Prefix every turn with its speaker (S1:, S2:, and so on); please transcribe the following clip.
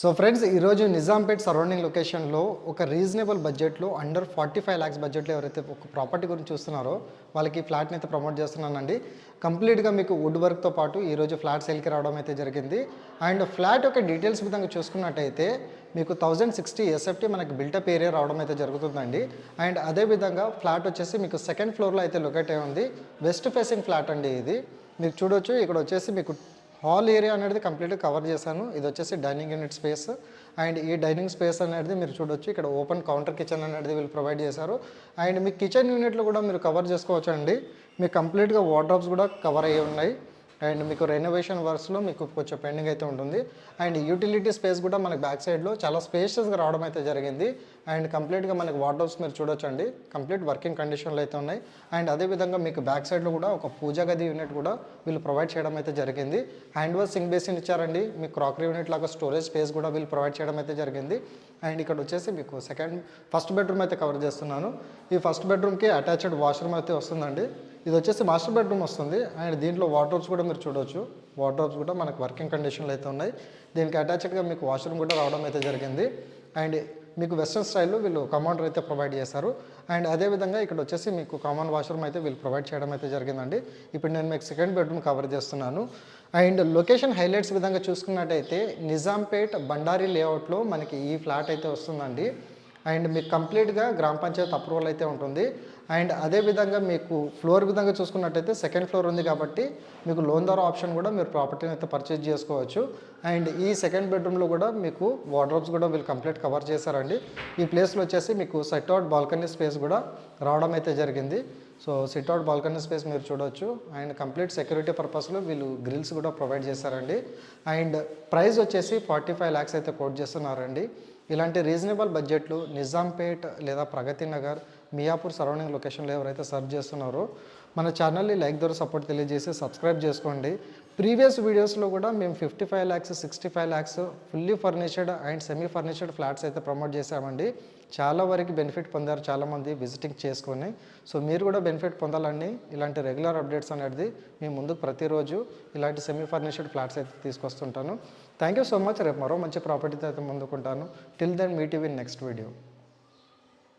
S1: So friends ఈరోజు Nizampet surrounding లొకేషన్లో ఒక రీజనబుల్ బడ్జెట్లో అండర్ ఫార్టీ ఫైవ్ ల్యాక్స్ బడ్జెట్లో ఎవరైతే ఒక ప్రాపర్టీ గురించి చూస్తున్నారో వాళ్ళకి ఫ్లాట్ని అయితే ప్రమోట్ చేస్తున్నానండి. కంప్లీట్గా మీకు వుడ్ వర్క్తో పాటు ఈరోజు ఫ్లాట్ సేల్కి రావడం అయితే జరిగింది. అండ్ ఫ్లాట్ యొక్క డీటెయిల్స్ విధంగా చూసుకున్నట్టయితే మీకు థౌజండ్ సిక్స్టీ ఎస్ఎఫ్టీ మనకి బిల్టప్ ఏరియా రావడం అయితే జరుగుతుందండి. అండ్ అదేవిధంగా ఫ్లాట్ వచ్చేసి మీకు సెకండ్ ఫ్లోర్లో అయితే లొకేట్ అయి ఉంది. వెస్ట్ ఫేసింగ్ ఫ్లాట్ అండి ఇది. మీరు చూడొచ్చు ఇక్కడ వచ్చేసి మీకు హాల్ ఏరియా అనేది కంప్లీట్గా కవర్ చేశాను. ఇది వచ్చేసి డైనింగ్ యూనిట్ స్పేస్. అండ్ ఈ డైనింగ్ స్పేస్ అనేది మీరు చూడొచ్చు ఇక్కడ ఓపెన్ కౌంటర్ కిచెన్ అనేది వీళ్ళు ప్రొవైడ్ చేశారు. అండ్ మీ కిచెన్ యూనిట్లు కూడా మీరు కవర్ చేసుకోవచ్చు అండి మీ కంప్లీట్గా వార్డ్రోబ్స్ కూడా కవర్ అయ్యి ఉన్నాయి. అండ్ మీకు రెనోవేషన్ వర్క్స్లో మీకు కొంచెం పెండింగ్ అయితే ఉంటుంది. అండ్ యూటిలిటీ స్పేస్ కూడా మనకి బ్యాక్ సైడ్లో చాలా స్పేషియస్గా రావడం అయితే జరిగింది. అండ్ కంప్లీట్గా మనకి వార్డ్రోబ్స్ మీరు చూడొచ్చండి. కంప్లీట్ వర్కింగ్ కండిషన్లో అయితే ఉన్నాయి. అండ్ అదేవిధంగా మీకు బ్యాక్ సైడ్లో కూడా ఒక పూజా గది యూనిట్ కూడా వీళ్ళు ప్రొవైడ్ చేయడం అయితే జరిగింది. హ్యాండ్ వాష్ సింగ్ బేసిన్ ఇచ్చారండి. మీకు క్రాకరీ యూనిట్ లాగా స్టోరేజ్ స్పేస్ కూడా వీళ్ళు ప్రొవైడ్ చేయడం అయితే జరిగింది. అండ్ ఇక్కడ వచ్చేసి మీకు సెకండ్ ఫస్ట్ బెడ్రూమ్ అయితే కవర్ చేస్తున్నాను. ఈ ఫస్ట్ బెడ్రూమ్కి అటాచ్డ్ వాష్రూమ్ అయితే వస్తుందండి. ఇది వచ్చేసి మాస్టర్ బెడ్రూమ్ వస్తుంది. అండ్ దీంట్లో వార్డ్రోబ్స్ కూడా మీరు చూడవచ్చు వార్డ్రోబ్స్ కూడా మనకు వర్కింగ్ కండిషన్లో అయితే ఉన్నాయి. దీనికి అటాచ్డ్గా మీకు వాష్రూమ్ కూడా రావడం అయితే జరిగింది. అండ్ మీకు వెస్ట్రన్ స్టైల్లో వీళ్ళు కమాండర్ అయితే ప్రొవైడ్ చేశారు. అండ్ అదేవిధంగా ఇక్కడ వచ్చేసి మీకు కామన్ వాష్రూమ్ అయితే వీళ్ళు ప్రొవైడ్ చేయడం అయితే జరిగిందండి. ఇప్పుడు నేను మీకు సెకండ్ బెడ్రూమ్ కవర్ చేస్తున్నాను. అండ్ లొకేషన్ హైలైట్స్ విధంగా చూసుకున్నట్టయితే నిజాంపేట్ బండారీ లేఅవుట్లో మనకి ఈ ఫ్లాట్ అయితే వస్తుందండి. అండ్ మీకు కంప్లీట్గా గ్రామ పంచాయత్ అప్రూవల్ అయితే ఉంటుంది. అండ్ అదేవిధంగా మీకు ఫ్లోర్ విధంగా చూసుకున్నట్టయితే సెకండ్ ఫ్లోర్ ఉంది కాబట్టి మీకు లోన్ ద్వారా ఆప్షన్ కూడా మీరు ప్రాపర్టీని అయితే పర్చేజ్ చేసుకోవచ్చు. అండ్ ఈ సెకండ్ బెడ్రూమ్లో కూడా మీకు వార్డ్రోబ్స్ కూడా వీళ్ళు కంప్లీట్ కవర్ చేశారండి. ఈ ప్లేస్లో వచ్చేసి మీకు సెట్ అవుట్ బాల్కనీ స్పేస్ కూడా రావడం అయితే జరిగింది. So sit out balcony space మీరు చూడొచ్చు. అండ్ కంప్లీట్ సెక్యూరిటీ పర్పస్లో వీళ్ళు గ్రిల్స్ కూడా ప్రొవైడ్ చేశారండి. అండ్ ప్రైస్ వచ్చేసి ఫార్టీ ఫైవ్ ల్యాక్స్ అయితే కోట్ చేస్తున్నారండి. ఇలాంటి రీజనబుల్ బడ్జెట్లు నిజాంపేట్ లేదా ప్రగతి నగర్ మియాపూర్ సరౌండింగ్ లొకేషన్లో ఎవరైతే సర్చ్ చేస్తున్నారో మన ఛానల్ని లైక్ ద్వారా సపోర్ట్ తెలియజేసి సబ్స్క్రైబ్ చేసుకోండి. ప్రీవియస్ వీడియోస్లో కూడా మేము fifty five lakhs sixty five lakhs fully furnished and semi furnished flats అయితే ప్రమోట్ చేశామండి. చాలా వరకు బెనిఫిట్ పొందారు చాలామంది విజిటింగ్ చేసుకొని. సో మీరు కూడా బెనిఫిట్ పొందాలని ఇలాంటి రెగ్యులర్ అప్డేట్స్ అనేది మీ ముందుకు ప్రతిరోజు ఇలాంటి సెమీ ఫర్నిచర్డ్ ఫ్లాట్స్ అయితే తీసుకొస్తుంటాను. థ్యాంక్ యూ సో మచ్ రేపు మరో మంచి ప్రాపర్టీతో అయితే ముందుకుంటాను. Till then meet in next video